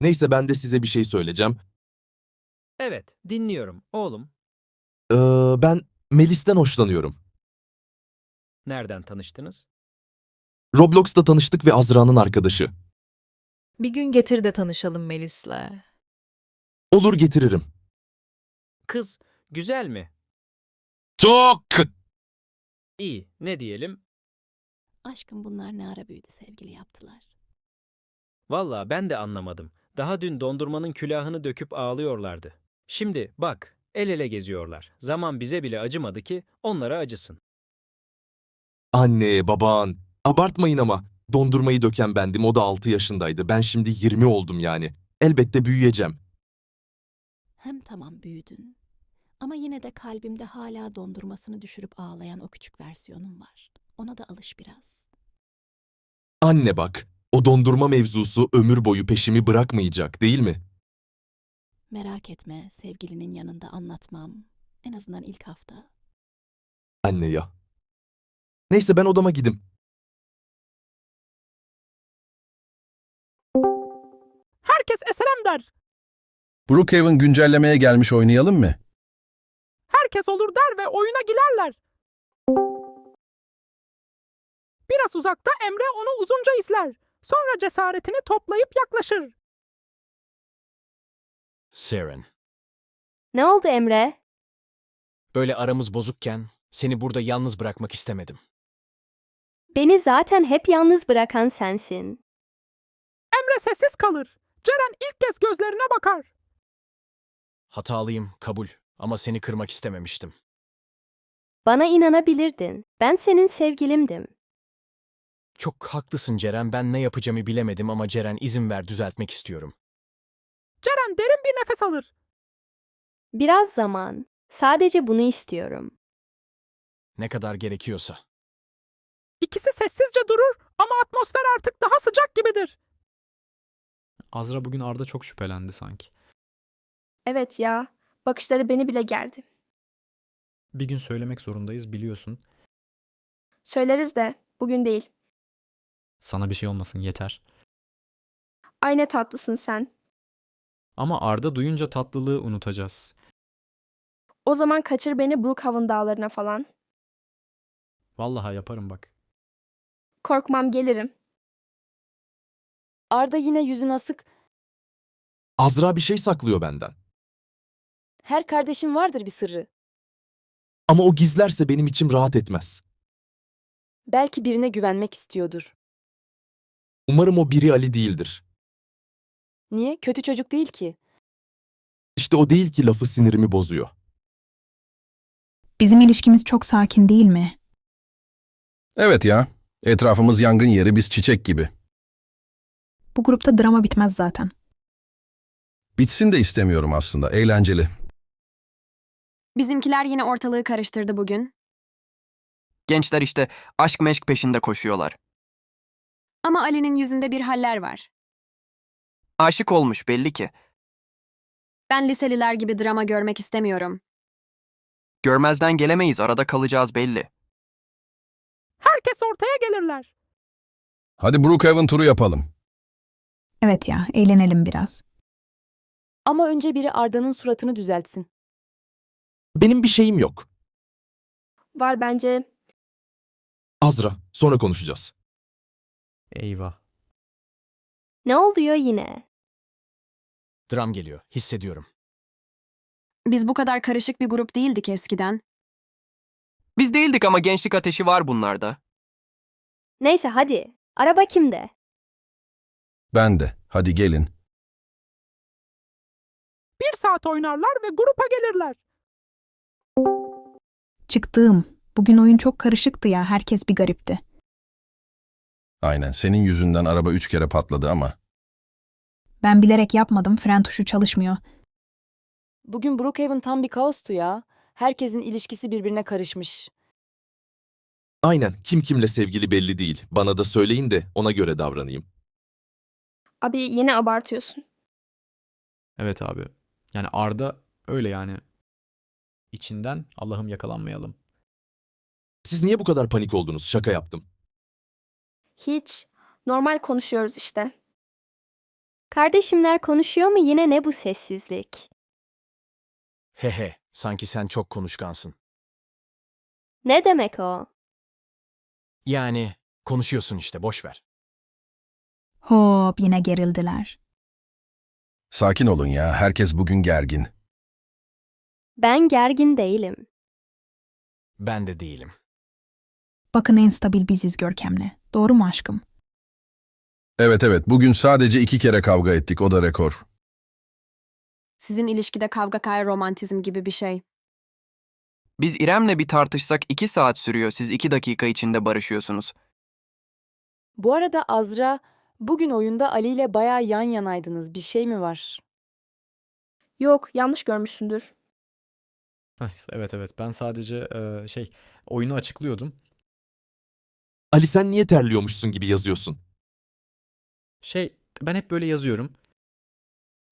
Neyse ben de size bir şey söyleyeceğim. Evet, dinliyorum. Oğlum, Ee, ben Melis'ten hoşlanıyorum. nereden tanıştınız? Roblox'ta tanıştık ve Azra'nın arkadaşı. Bir gün getir de tanışalım Melis'le. Olur getiririm. Kız, güzel mi? Çok. İyi, ne diyelim? Aşkım bunlar ne ara büyüdü sevgili yaptılar. Valla ben de anlamadım. Daha dün dondurmanın külahını döküp ağlıyorlardı. Şimdi bak, el ele geziyorlar. Zaman bize bile acımadı ki onlara acısın. Anne, baban. Abartmayın ama. Dondurmayı döken bendim. O da 6 yaşındaydı. Ben şimdi 20 oldum yani. Elbette büyüyeceğim. Hem tamam büyüdün. Ama yine de kalbimde hala dondurmasını düşürüp ağlayan o küçük versiyonum var. Ona da alış biraz. Anne bak. O dondurma mevzusu ömür boyu peşimi bırakmayacak değil mi? Merak etme sevgilinin yanında anlatmam. En azından ilk hafta. Anne ya. Neyse ben odama gidim. Herkes eselem der. Brookhaven güncellemeye gelmiş oynayalım mı? Herkes olur der ve oyuna girerler. Biraz uzakta Emre onu uzunca izler. Sonra cesaretini toplayıp yaklaşır. Saren, Ne oldu Emre? böyle aramız bozukken seni burada yalnız bırakmak istemedim. Beni zaten hep yalnız bırakan sensin. Emre sessiz kalır. Ceren ilk kez gözlerine bakar. Hatalıyım, kabul ama seni kırmak istememiştim. Bana inanabilirdin. Ben senin sevgilimdim. Çok haklısın Ceren, ben ne yapacağımı bilemedim ama Ceren izin ver düzeltmek istiyorum. Ceren derin bir nefes alır. Biraz zaman. Sadece bunu istiyorum. Ne kadar gerekiyorsa. İkisi sessizce durur ama atmosfer artık daha sıcak gibidir. Azra bugün Arda çok şüphelendi sanki. Evet ya. Bakışları beni bile gerdi. Bir gün söylemek zorundayız biliyorsun. Söyleriz de bugün değil. Sana bir şey olmasın yeter. Ay ne tatlısın sen. Ama Arda duyunca tatlılığı unutacağız. O zaman kaçır beni Brookhaven dağlarına falan. Vallahi yaparım bak. Korkmam gelirim. Arda yine yüzün asık. Azra bir şey saklıyor benden. Her kardeşin vardır bir sırrı. Ama o gizlerse benim içim rahat etmez. Belki birine güvenmek istiyordur. Umarım o biri Ali değildir. Niye? Kötü çocuk değil ki. İşte o değil ki lafı sinirimi bozuyor. Bizim ilişkimiz çok sakin değil mi? Evet ya. Etrafımız yangın yeri biz çiçek gibi. Bu grupta drama bitmez zaten. Bitsin de istemiyorum aslında. Eğlenceli. Bizimkiler yine ortalığı karıştırdı bugün. Gençler işte aşk meşk peşinde koşuyorlar. Ama Ali'nin yüzünde bir haller var. Aşık olmuş belli ki. Ben liseliler gibi drama görmek istemiyorum. Görmezden gelemeyiz arada kalacağız belli. Herkes ortaya gelirler. Hadi Brookhaven turu yapalım. Evet ya, eğlenelim biraz. Ama önce biri Arda'nın suratını düzeltsin. Benim bir şeyim yok. Var bence. Azra, sonra konuşacağız. Eyvah. Ne oluyor yine? Dram geliyor, hissediyorum. Biz bu kadar karışık bir grup değildik eskiden. Biz değildik ama gençlik ateşi var bunlarda. Neyse hadi. Araba kimde? Ben de. Hadi gelin. Bir saat oynarlar ve grupa gelirler. Çıktığım. Bugün oyun çok karışıktı ya, herkes bir garipti. Aynen. Senin yüzünden araba üç kere patladı ama. Ben bilerek yapmadım, fren tuşu çalışmıyor. Bugün Brookhaven tam bir kaostu ya. Herkesin ilişkisi birbirine karışmış. Aynen, kim kimle sevgili belli değil. Bana da söyleyin de ona göre davranayım. Abi yine abartıyorsun. Evet abi. Yani Arda öyle yani. İçinden Allah'ım yakalanmayalım. Siz niye bu kadar panik oldunuz? Şaka yaptım. Hiç. Normal konuşuyoruz işte. Kardeşimler konuşuyor mu yine ne bu sessizlik? Hehe, sanki sen çok konuşkansın. Ne demek o? Yani konuşuyorsun işte boş ver. Hop yine gerildiler. Sakin olun ya, herkes bugün gergin. Ben gergin değilim. Ben de değilim. Bakın en stabil biziz Görkem'le. Doğru mu aşkım? Evet evet, bugün sadece iki kere kavga ettik, o da rekor. Sizin ilişkide kavga kay romantizm gibi bir şey. Biz İrem'le bir tartışsak iki saat sürüyor. Siz iki dakika içinde barışıyorsunuz. Bu arada Azra, bugün oyunda Ali ile bayağı yan yanaydınız. Bir şey mi var? Yok yanlış görmüşsündür. Heh, Evet evet ben sadece e, şey oyunu açıklıyordum. Ali sen niye terliyormuşsun gibi yazıyorsun. Şey ben hep böyle yazıyorum.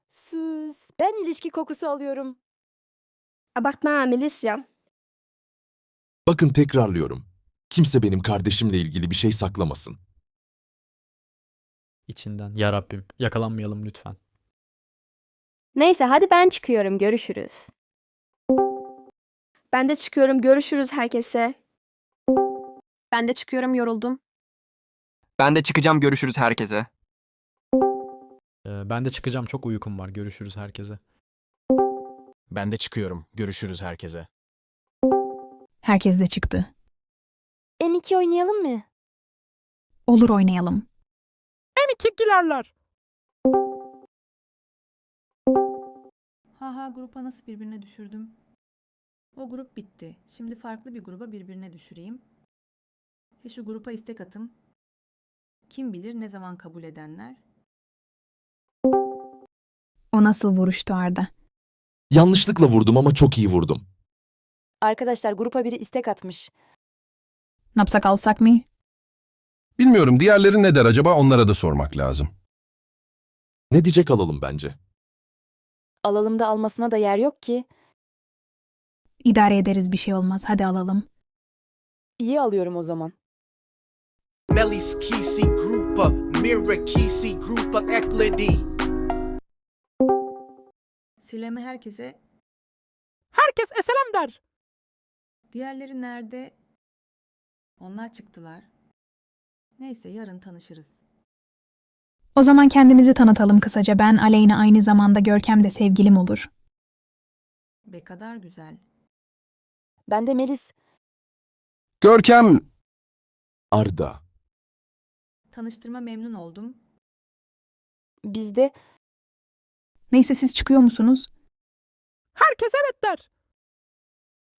Sus, ben ilişki kokusu alıyorum. Abartma Melisya. Bakın tekrarlıyorum. Kimse benim kardeşimle ilgili bir şey saklamasın. içinden. Ya Rabbim yakalanmayalım lütfen. Neyse hadi ben çıkıyorum görüşürüz. Ben de çıkıyorum görüşürüz herkese. Ben de çıkıyorum yoruldum. Ben de çıkacağım görüşürüz herkese. E, ben de çıkacağım çok uykum var. Görüşürüz herkese. Ben de çıkıyorum. Görüşürüz herkese. Herkes de çıktı. M2 oynayalım mı? Olur oynayalım. M2 gilerler. Haha grupa nasıl birbirine düşürdüm? O grup bitti. Şimdi farklı bir gruba birbirine düşüreyim. He şu grupa istek atım. Kim bilir ne zaman kabul edenler? O nasıl vuruştu Arda? Yanlışlıkla vurdum ama çok iyi vurdum. Arkadaşlar grupa biri istek atmış. Ne yapsak alsak mı? Bilmiyorum, diğerleri ne der acaba onlara da sormak lazım. Ne diyecek alalım bence. Alalım da almasına da yer yok ki. İdare ederiz bir şey olmaz. Hadi alalım. İyi alıyorum o zaman. Melis Kisi Grupa, Mira Kisi Grupa Ekledi. Sileme herkese. Herkes eselem der. Diğerleri nerede? Onlar çıktılar. Neyse yarın tanışırız. O zaman kendimizi tanıtalım kısaca. Ben Aleyna aynı zamanda Görkem de sevgilim olur. Be kadar güzel. Ben de Melis. Görkem, Arda. Tanıştırma memnun oldum. Biz de Neyse siz çıkıyor musunuz? Herkes evet der.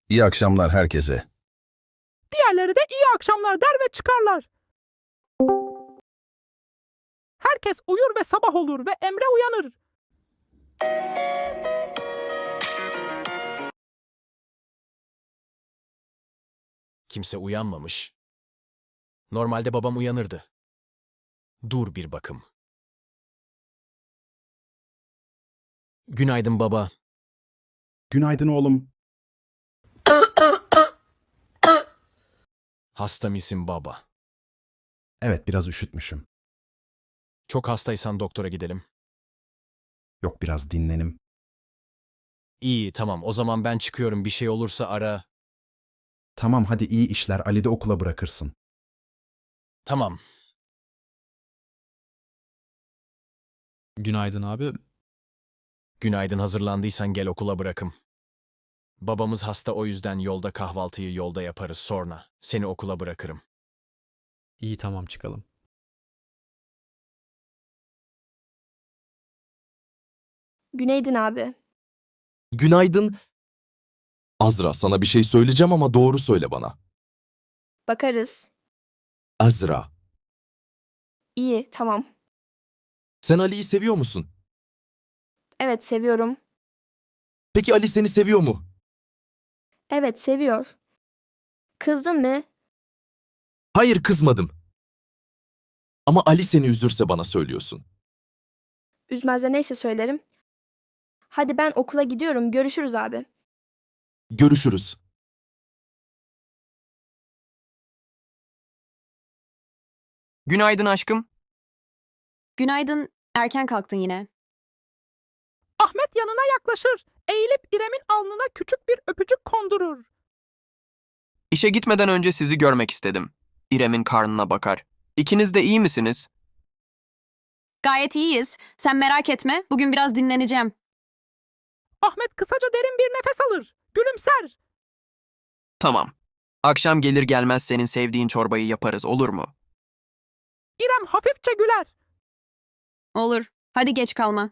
iyi akşamlar herkese. Diğerleri de iyi akşamlar der ve çıkarlar. Herkes uyur ve sabah olur ve Emre uyanır. Kimse uyanmamış. Normalde babam uyanırdı. Dur bir bakım. Günaydın baba. Günaydın oğlum. Hasta mısın baba? Evet biraz üşütmüşüm. Çok hastaysan doktora gidelim. Yok biraz dinlenim. İyi tamam o zaman ben çıkıyorum bir şey olursa ara. Tamam hadi iyi işler Ali de okula bırakırsın. Tamam. Günaydın abi. Günaydın hazırlandıysan gel okula bırakım. Babamız hasta o yüzden yolda kahvaltıyı yolda yaparız sonra. Seni okula bırakırım. İyi tamam çıkalım. Günaydın abi. Günaydın. Azra sana bir şey söyleyeceğim ama doğru söyle bana. Bakarız. Azra. İyi tamam. Sen Ali'yi seviyor musun? Evet seviyorum. Peki Ali seni seviyor mu? Evet seviyor. Kızdın mı? Hayır kızmadım. Ama Ali seni üzürse bana söylüyorsun. Üzmez de neyse söylerim. Hadi ben okula gidiyorum. Görüşürüz abi. Görüşürüz. Günaydın aşkım. Günaydın Erken kalktın yine. Ahmet yanına yaklaşır. Eğilip İrem'in alnına küçük bir öpücük kondurur. İşe gitmeden önce sizi görmek istedim. İrem'in karnına bakar. İkiniz de iyi misiniz? Gayet iyiyiz. Sen merak etme. Bugün biraz dinleneceğim. Ahmet kısaca derin bir nefes alır. Gülümser. Tamam. Akşam gelir gelmez senin sevdiğin çorbayı yaparız olur mu? İrem hafifçe güler. Olur. Hadi geç kalma.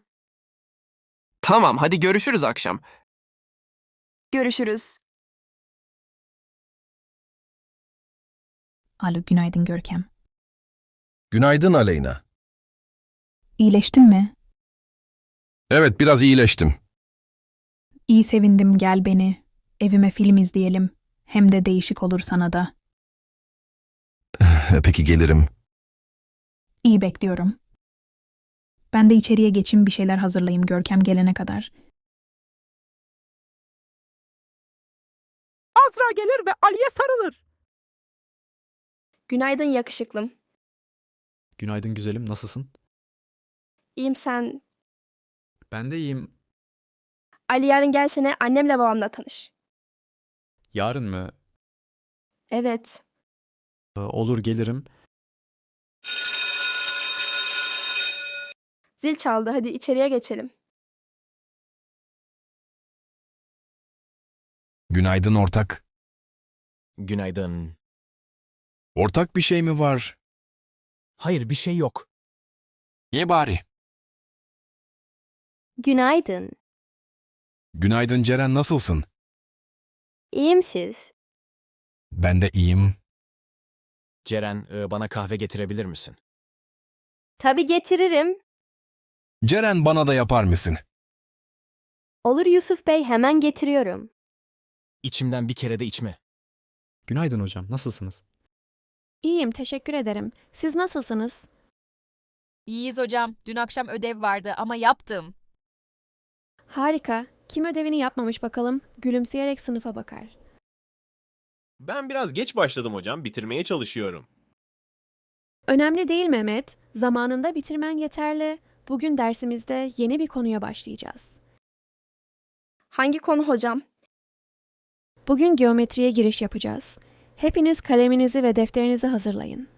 Tamam hadi görüşürüz akşam. Görüşürüz. Alo günaydın Görkem. Günaydın Aleyna. İyileştin mi? Evet biraz iyileştim. İyi sevindim gel beni. Evime film izleyelim. Hem de değişik olur sana da. Peki gelirim. İyi bekliyorum. Ben de içeriye geçeyim bir şeyler hazırlayayım Görkem gelene kadar. Azra gelir ve Ali'ye sarılır. Günaydın yakışıklım. Günaydın güzelim, nasılsın? İyiyim sen. Ben de iyiyim. Ali yarın gelsene annemle babamla tanış. Yarın mı? Evet. Ee, Olur gelirim. Zil çaldı hadi içeriye geçelim. Günaydın ortak. Günaydın. Ortak bir şey mi var? Hayır bir şey yok. İyi bari. Günaydın. Günaydın Ceren nasılsın? İyiyim siz. Ben de iyiyim. Ceren e, bana kahve getirebilir misin? Tabii getiririm. Ceren bana da yapar mısın? Olur Yusuf Bey hemen getiriyorum. İçimden bir kere de içme. Günaydın hocam, nasılsınız? İyiyim, teşekkür ederim. Siz nasılsınız? İyiyiz hocam. Dün akşam ödev vardı ama yaptım. Harika. Kim ödevini yapmamış bakalım? Gülümseyerek sınıfa bakar. Ben biraz geç başladım hocam. Bitirmeye çalışıyorum. Önemli değil Mehmet. Zamanında bitirmen yeterli. Bugün dersimizde yeni bir konuya başlayacağız. Hangi konu hocam? Bugün geometriye giriş yapacağız. Hepiniz kaleminizi ve defterinizi hazırlayın.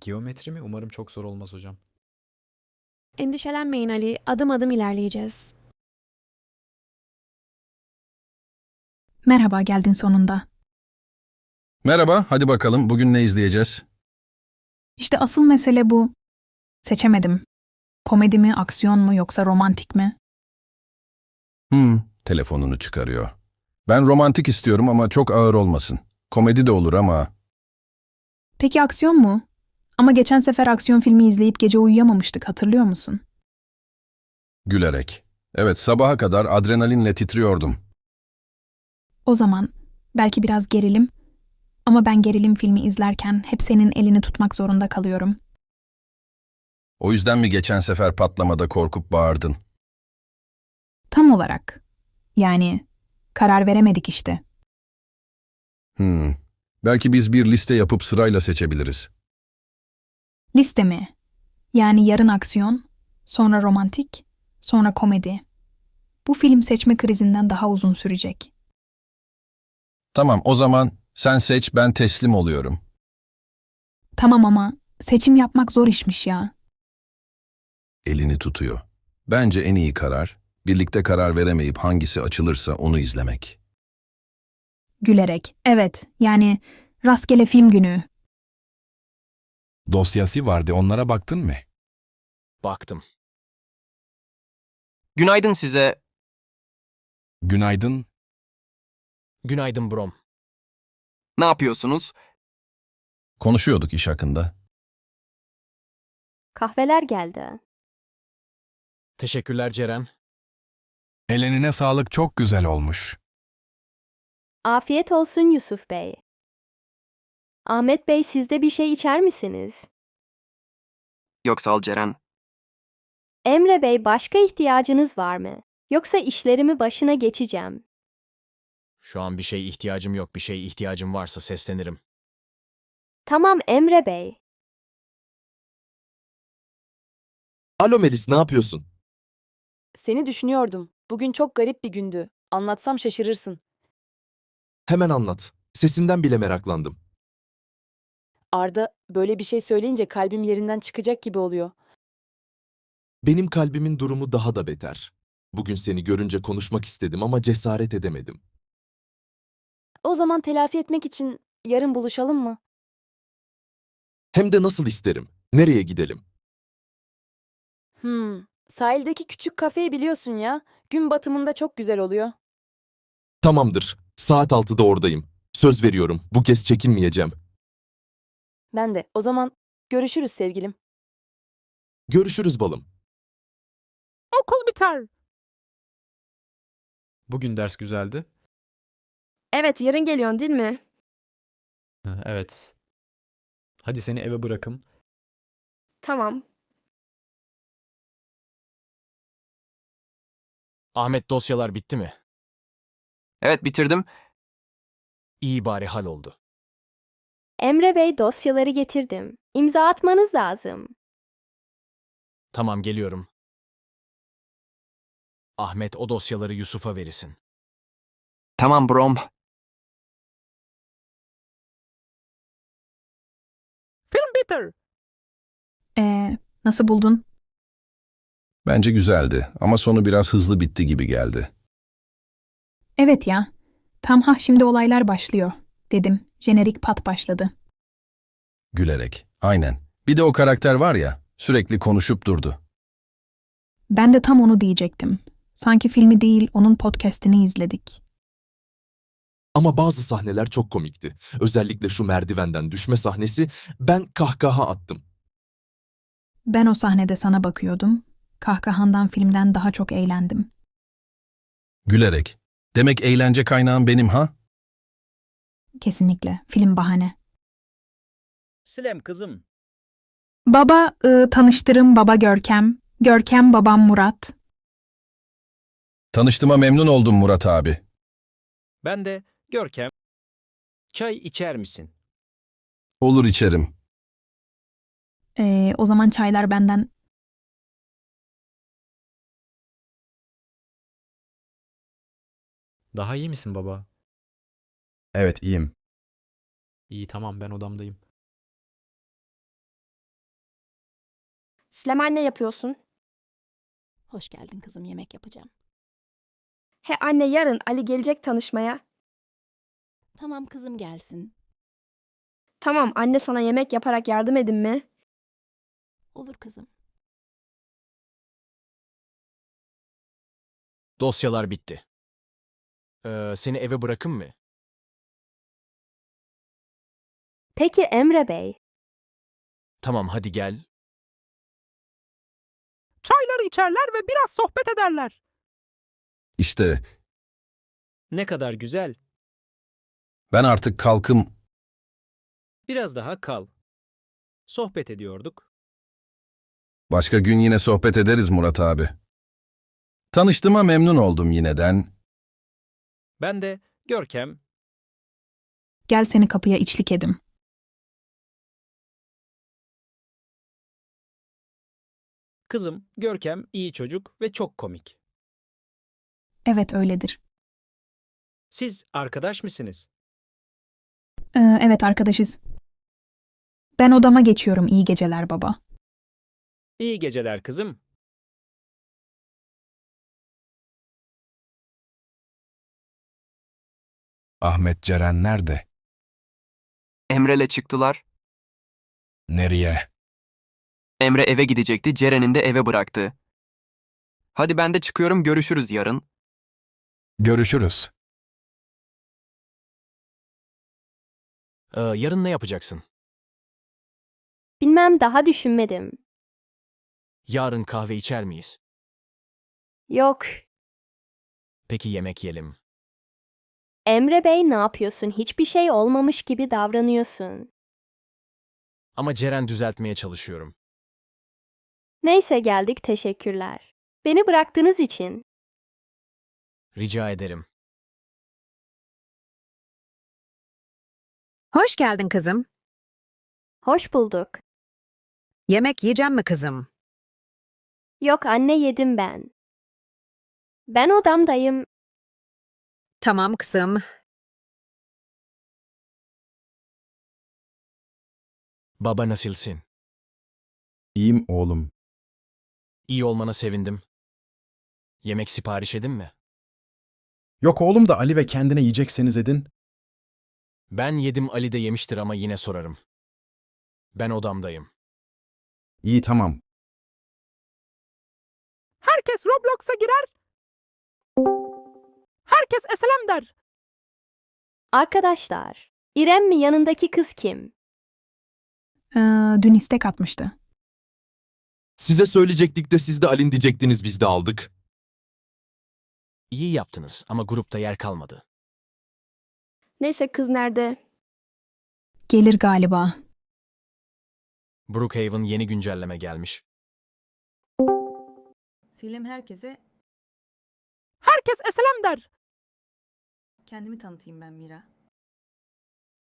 Geometri mi? Umarım çok zor olmaz hocam. Endişelenmeyin Ali, adım adım ilerleyeceğiz. Merhaba geldin sonunda. Merhaba, hadi bakalım bugün ne izleyeceğiz? İşte asıl mesele bu. Seçemedim. Komedi mi, aksiyon mu yoksa romantik mi? Hmm, telefonunu çıkarıyor. Ben romantik istiyorum ama çok ağır olmasın. Komedi de olur ama... Peki aksiyon mu? Ama geçen sefer aksiyon filmi izleyip gece uyuyamamıştık hatırlıyor musun? Gülerek. Evet, sabaha kadar adrenalinle titriyordum. O zaman belki biraz gerilim ama ben gerilim filmi izlerken hep senin elini tutmak zorunda kalıyorum. O yüzden mi geçen sefer patlamada korkup bağırdın? Tam olarak. Yani karar veremedik işte. Hmm. Belki biz bir liste yapıp sırayla seçebiliriz. Liste mi? Yani yarın aksiyon, sonra romantik, sonra komedi. Bu film seçme krizinden daha uzun sürecek. Tamam, o zaman sen seç, ben teslim oluyorum. Tamam ama seçim yapmak zor işmiş ya. Elini tutuyor. Bence en iyi karar, birlikte karar veremeyip hangisi açılırsa onu izlemek. Gülerek. Evet, yani rastgele film günü. Dosyası vardı onlara baktın mı? Baktım. Günaydın size. Günaydın. Günaydın Brom. Ne yapıyorsunuz? Konuşuyorduk iş hakkında. Kahveler geldi. Teşekkürler Ceren. Elenine sağlık çok güzel olmuş. Afiyet olsun Yusuf Bey. Ahmet Bey siz de bir şey içer misiniz? Yok sağ ol Ceren. Emre Bey başka ihtiyacınız var mı? Yoksa işlerimi başına geçeceğim. Şu an bir şey ihtiyacım yok. Bir şey ihtiyacım varsa seslenirim. Tamam Emre Bey. Alo Melis ne yapıyorsun? Seni düşünüyordum. Bugün çok garip bir gündü. Anlatsam şaşırırsın. Hemen anlat. Sesinden bile meraklandım. Arda böyle bir şey söyleyince kalbim yerinden çıkacak gibi oluyor. Benim kalbimin durumu daha da beter. Bugün seni görünce konuşmak istedim ama cesaret edemedim. O zaman telafi etmek için yarın buluşalım mı? Hem de nasıl isterim. Nereye gidelim? Hmm, sahildeki küçük kafeyi biliyorsun ya. Gün batımında çok güzel oluyor. Tamamdır. Saat 6'da oradayım. Söz veriyorum. Bu kez çekinmeyeceğim. Ben de. O zaman görüşürüz sevgilim. Görüşürüz balım. Okul biter. Bugün ders güzeldi. Evet, yarın geliyorsun değil mi? Ha, Evet. Hadi seni eve bırakım. Tamam. Ahmet dosyalar bitti mi? Evet bitirdim. İyi bari hal oldu. Emre Bey dosyaları getirdim. İmza atmanız lazım. Tamam geliyorum. Ahmet o dosyaları Yusuf'a verirsin. Tamam brom. Film bitter. Ee, nasıl buldun? Bence güzeldi ama sonu biraz hızlı bitti gibi geldi. Evet ya. Tam ha şimdi olaylar başlıyor dedim. Jenerik pat başladı. Gülerek. Aynen. Bir de o karakter var ya, sürekli konuşup durdu. Ben de tam onu diyecektim. Sanki filmi değil, onun podcast'ini izledik. Ama bazı sahneler çok komikti. Özellikle şu merdivenden düşme sahnesi ben kahkaha attım. Ben o sahnede sana bakıyordum. Kahkahandan filmden daha çok eğlendim. Gülerek. Demek eğlence kaynağım benim ha? Kesinlikle. Film bahane. Silem kızım. Baba, ı, tanıştırım baba Görkem. Görkem babam Murat. Tanıştığıma memnun oldum Murat abi. Ben de Görkem. Çay içer misin? Olur içerim. Ee, o zaman çaylar benden. Daha iyi misin baba? Evet iyiyim. İyi tamam ben odamdayım. Silem anne yapıyorsun. Hoş geldin kızım yemek yapacağım. He anne yarın Ali gelecek tanışmaya. Tamam kızım gelsin. Tamam anne sana yemek yaparak yardım edin mi? Olur kızım. Dosyalar bitti. Ee, seni eve bırakın mı? Peki Emre Bey. Tamam hadi gel. Çayları içerler ve biraz sohbet ederler. İşte Ne kadar güzel. ben artık kalkım. Biraz daha kal. Sohbet ediyorduk. Başka gün yine sohbet ederiz Murat abi. Tanıştığıma memnun oldum yineden. Ben de Görkem. Gel seni kapıya içlik edim. Kızım Görkem iyi çocuk ve çok komik. Evet öyledir. Siz arkadaş mısınız? Ee, evet arkadaşız. Ben odama geçiyorum. İyi geceler baba. İyi geceler kızım. Ahmet Ceren nerede? Emre'le çıktılar. Nereye? Emre eve gidecekti, Ceren'in de eve bıraktı. Hadi ben de çıkıyorum, görüşürüz yarın. Görüşürüz. Ee, yarın ne yapacaksın? Bilmem daha düşünmedim. Yarın kahve içer miyiz? Yok. Peki yemek yiyelim. Emre Bey ne yapıyorsun? Hiçbir şey olmamış gibi davranıyorsun. Ama Ceren düzeltmeye çalışıyorum. Neyse geldik teşekkürler. Beni bıraktığınız için. Rica ederim. Hoş geldin kızım. Hoş bulduk. Yemek yiyeceğim mi kızım? Yok anne yedim ben. Ben odamdayım. Tamam kızım. Baba nasılsın? İyiyim oğlum. İyi olmana sevindim. Yemek sipariş edin mi? Yok oğlum da Ali ve kendine yiyecekseniz edin. Ben yedim Ali de yemiştir ama yine sorarım. Ben odamdayım. İyi tamam. Herkes Roblox'a girer. Herkes SLM der. Arkadaşlar, İrem mi yanındaki kız kim? Ee, dün istek atmıştı. Size söyleyecektik de siz de Alin diyecektiniz biz de aldık. İyi yaptınız ama grupta yer kalmadı. Neyse kız nerede? Gelir galiba. Brookhaven yeni güncelleme gelmiş. Selim herkese Herkes SLM der. Kendimi tanıtayım ben Mira.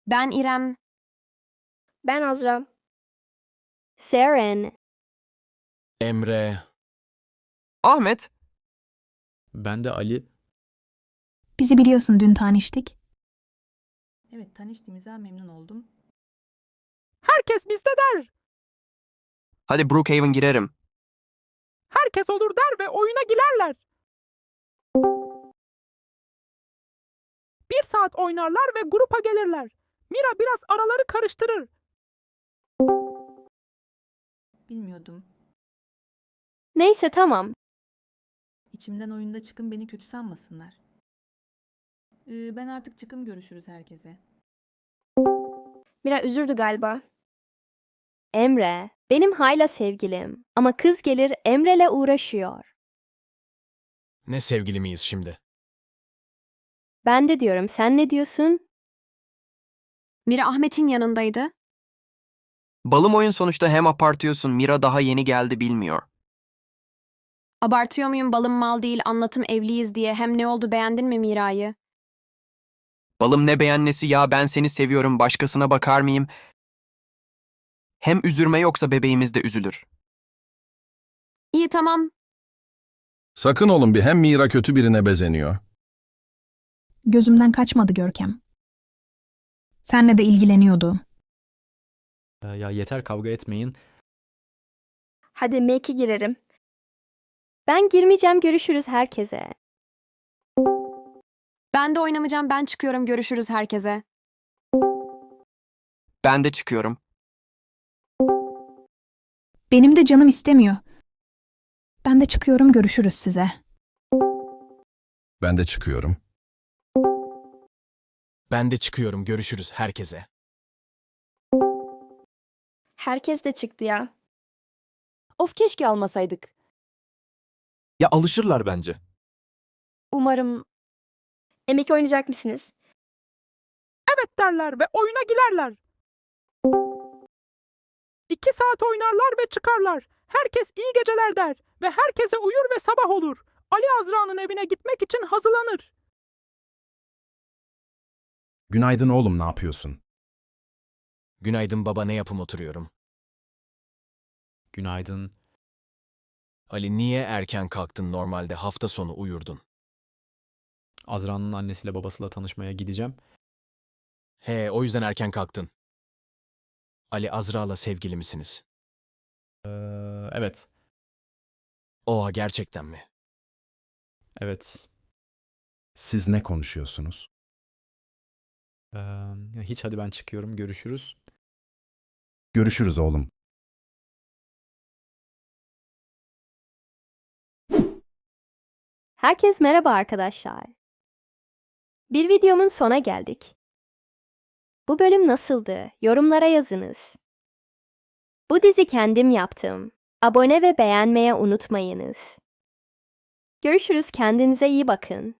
Ben İrem. Ben Azra. Seren. Emre, Ahmet, Ben de Ali. Bizi biliyorsun dün tanıştık. Evet tanıştığımıza memnun oldum. Herkes bizde der. hadi Brookhaven girerim. Herkes olur der ve oyuna girerler. Bir saat oynarlar ve grupa gelirler. Mira biraz araları karıştırır. Bilmiyordum. Neyse tamam. İçimden oyunda çıkın beni kötü sanmasınlar. Ee, ben artık çıkım görüşürüz herkese. Mira üzüldü galiba. Emre, benim hala sevgilim. Ama kız gelir Emre'le uğraşıyor. ne sevgili miyiz şimdi? Ben de diyorum, sen ne diyorsun? Mira Ahmet'in yanındaydı. Balım oyun sonuçta hem abartıyorsun Mira daha yeni geldi bilmiyor. Abartıyor muyum balım mal değil anlatım evliyiz diye hem ne oldu beğendin mi Mira'yı? Balım ne beğennesi ya ben seni seviyorum başkasına bakar mıyım? Hem üzürme yoksa bebeğimiz de üzülür. İyi tamam. Sakın olun bir hem Mira kötü birine bezeniyor. Gözümden kaçmadı Görkem. Senle de ilgileniyordu. Ee, ya yeter kavga etmeyin. Hadi make'e girerim. Ben girmeyeceğim, görüşürüz herkese. Ben de oynamayacağım ben çıkıyorum görüşürüz herkese. Ben de çıkıyorum. Benim de canım istemiyor. Ben de çıkıyorum, görüşürüz size. Ben de çıkıyorum. Ben de çıkıyorum görüşürüz herkese. Herkes de çıktı ya. Of keşke almasaydık. Ya alışırlar bence. Umarım Emek oynayacak mısınız? Evet derler ve oyuna girerler. İki saat oynarlar ve çıkarlar. Herkes iyi geceler der ve herkese uyur ve sabah olur. Ali Azra'nın evine gitmek için hazırlanır. Günaydın oğlum ne yapıyorsun? Günaydın baba ne yapım oturuyorum. Günaydın. Ali niye erken kalktın normalde hafta sonu uyurdun? Azra'nın annesiyle babasıyla tanışmaya gideceğim. He o yüzden erken kalktın. Ali Azra'la sevgili misiniz? Ee, evet. Oha gerçekten mi? Evet. Siz ne konuşuyorsunuz? Ee, ya hiç hadi ben çıkıyorum. Görüşürüz. Görüşürüz oğlum. Herkes merhaba arkadaşlar. Bir videomun sona geldik. Bu bölüm nasıldı? Yorumlara yazınız. Bu dizi kendim yaptım. Abone ve beğenmeye unutmayınız. Görüşürüz kendinize iyi bakın.